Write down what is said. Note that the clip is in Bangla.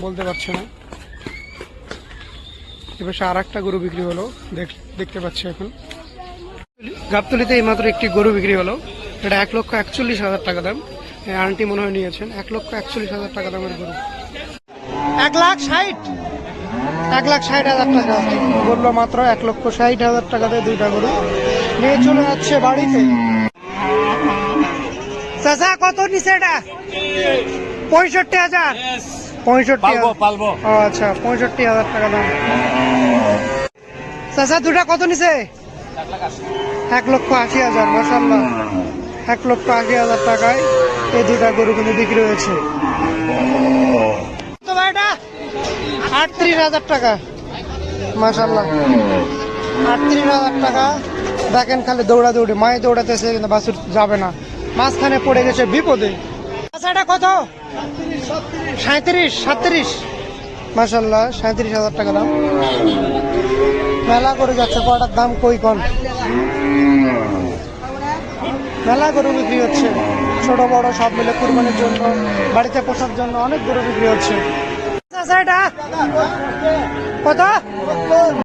বলতে পারছে না। এবার আর একটা গরু বিক্রি হলো দেখ- দেখতে পাচ্ছি এখন। গাবতলিতে এইমাত্র একটি গরু বিক্রি হলো। এটা এক লক্ষ একচল্লিশ হাজার টাকা দাম। আন্টি মনে হয় নিয়েছেন এক লক্ষ একচল্লিশ হাজার টাকা দামের গরু। এক লাখ ষাট। এক লাখ ষাট হাজার টাকা বলল মাত্র এক লক্ষ ষাট হাজার টাকাতে দুইটা গরু। নিয়ে চলে যাচ্ছে বাড়িতে। চাচা কত নিচে এটা? পঁয়ষট্টি হাজার। পঁয়ষট্টি পালবো আচ্ছা পঁয়ষট্টি হাজার টাকা দাম। চাচা দুটা কত নিচে এক লক্ষ আশি হাজার মাসাল্লাহ এক লক্ষ আশি হাজার টাকায় এই দুটা গরু কিন্তু বিক্রি হয়েছে। আটত্রিশ হাজার টাকা মাসাল্লাহ আটত্রিশ হাজার টাকা। দেখেন খালি দৌড়া দৌড়ি মায়ে দৌড়াতেছে কিন্তু বাসুর যাবে না। মাঝখানে পড়ে গেছে বিপদে। এটা কত? সাঁত্রিশ সাতত্রিশ মাসাল্লাহ সাঁত্রিশ হাজার টাকা দাম। মেলা করে যাচ্ছে কটার দাম কই কন মেলা গরু বিক্রি হচ্ছে। ছোট বড় সব মিলে কুরবানির জন্য বাড়িতে পোষার জন্য অনেক গরু বিক্রি হচ্ছে। কত?